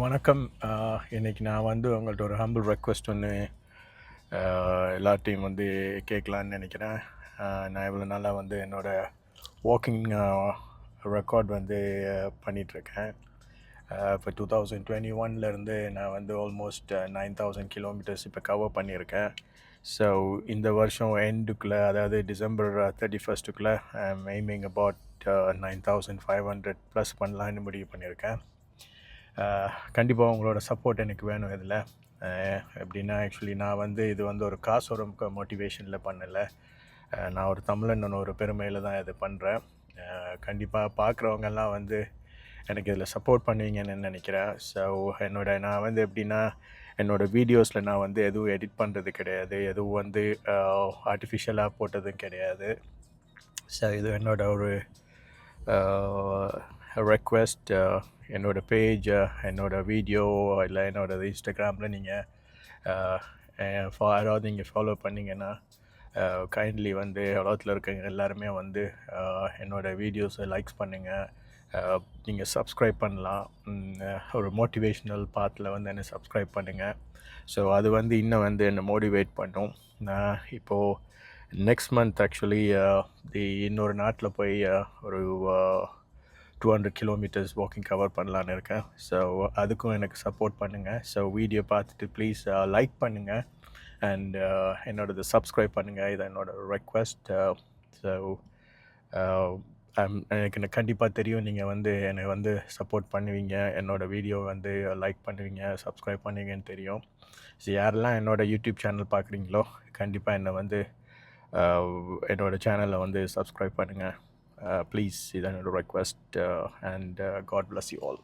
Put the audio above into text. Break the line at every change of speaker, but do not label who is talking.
வணக்கம். இன்றைக்கி இன்னைக்கு நான் வந்து உங்கள்கிட்ட ஒரு ஹம்பிள் ரெக்வெஸ்ட் ஒன்று எல்லாத்தையும் வந்து கேட்கலான்னு நினைக்கிறேன். நான் இவ்வளோ நாளாக வந்து என்னோடய வாக்கிங் ரெக்கார்ட் வந்து பண்ணிகிட்ருக்கேன் இப்போ டூ தௌசண்ட் டுவெண்ட்டி ஒன்லேருந்து நான் வந்து ஆல்மோஸ்ட் நைன் தௌசண்ட் கிலோமீட்டர்ஸ் இப்போ கவர் பண்ணியிருக்கேன். ஸோ இந்த வருஷம் எண்டுக்குள்ளே அதாவது December thirty ஃபஸ்ட்டுக்குள்ளே aiming about nine thousand five hundred plus பண்ணலான்னு முடிவு பண்ணியிருக்கேன். கண்டிப்பாக உங்களோட சப்போர்ட் எனக்கு வேணும் இதில். எப்படின்னா ஆக்சுவலி நான் வந்து இது வந்து ஒரு காசு ஒரு மோட்டிவேஷனில் பண்ணலை. நான் ஒரு தமிழன் ஒரு பெருமையில் தான் இது பண்ணுறேன் கண்டிப்பாக பார்க்குறவங்கெல்லாம் வந்து எனக்கு இதில் சப்போர்ட் பண்ணுவீங்கன்னு நினைக்கிறேன். ஸோ என்னோட நான் வந்து எப்படின்னா என்னோடய வீடியோஸில் நான் வந்து எதுவும் எடிட் பண்ணுறது கிடையாது. எதுவும் வந்து ஆர்டிஃபிஷியலாக போட்டதும் கிடையாது. ஸோ இது என்னோட ஒரு ரெக்வெஸ்ட் என்னோட பேஜை என்னோடய வீடியோ இல்லை என்னோடய இன்ஸ்டாகிராமில் நீங்கள் ஃபா யாராவது நீங்கள் ஃபாலோ பண்ணிங்கன்னா கைண்ட்லி வந்து உலகத்தில் இருக்கவங்க எல்லாருமே வந்து என்னோடய வீடியோஸை லைக்ஸ் பண்ணுங்கள் நீங்கள் சப்ஸ்கிரைப் பண்ணலாம். ஒரு மோட்டிவேஷ்னல் பாத்தில் வந்து என்னை சப்ஸ்கிரைப் பண்ணுங்கள் ஸோ அது வந்து இன்னும் வந்து என்னை மோட்டிவேட் பண்ணும். நான் இப்போது நெக்ஸ்ட் மந்த் ஆக்சுவலி தி இன்னொரு நாட்டில் போய் ஒரு two hundred kilometres walking cover பண்ணலான்னு இருக்கேன். ஸோ அதுக்கும் எனக்கு சப்போர்ட் பண்ணுங்கள் ஸோ வீடியோ பார்த்துட்டு ப்ளீஸ் லைக் பண்ணுங்கள் அண்ட் என்னோடது சப்ஸ்கிரைப் பண்ணுங்கள் இது என்னோடய ரெக்வஸ்ட் ஸோ எனக்கு கண்டிப்பாக தெரியும். நீங்கள் வந்து என்னை வந்து சப்போர்ட் பண்ணுவீங்க. என்னோடய வீடியோ வந்து லைக் பண்ணுவீங்க சப்ஸ்கிரைப் பண்ணுவீங்கன்னு தெரியும். ஸோ யாரெல்லாம் என்னோடய யூடியூப் சேனல் பார்க்குறீங்களோ கண்டிப்பாக என்னை வந்து uh, என்னோடய சேனலை வந்து சப்ஸ்கிரைப் பண்ணுங்கள் Uh, please see a request uh, and uh, God bless you all.